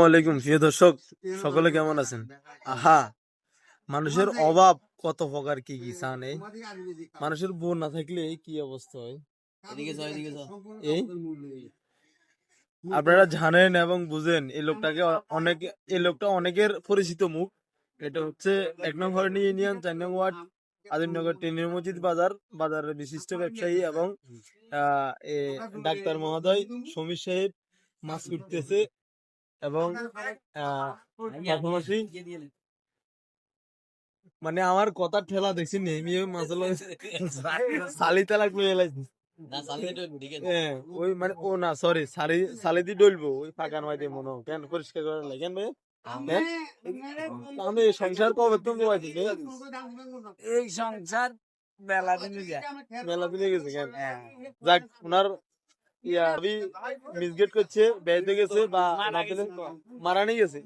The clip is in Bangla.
ওয়ালাইকুম প্রিয় দর্শক সকলে কেমন আছেন? আহা মানুষের অভাব কত প্রকার কি কি জানে মানুষের বোন না থাকলে কি অবস্থা হয়? এই? আপনারা জানেন এবং বুঝেন এই লোকটাকে অনেক এই লোকটা অনেকের পরিচিত মুখ। এটা হচ্ছে এক নং হরণি ইউনিয়ন চার নং ওয়ার্ড আদিমনগর টেনের মসজিদ বাজার বাজারের বিশিষ্ট ব্যবসায়ী এবং আহ, এ, ডাক্তার মহোদয় সমীর সাহেব মাছ উঠতেছে এবং মানে আমার কথা ঠেলা দেখছি নেমি মাছ সালি হ্যাঁ, ওই মানে ও না সরি সালি সালি দি ডলবো ওই মাঝে মনে কেন পরিষ্কার করে লাগে? কেন ভাই? হ্যাঁ? সংসার কবে তুমি পাইছি এই সংসার দিন মেলা দিলে গেছে কেন? যাক ওনার ইয়া মিসগেট করছে বেড়াতে গেছে বা না পেলে মারা নিয়ে গেছে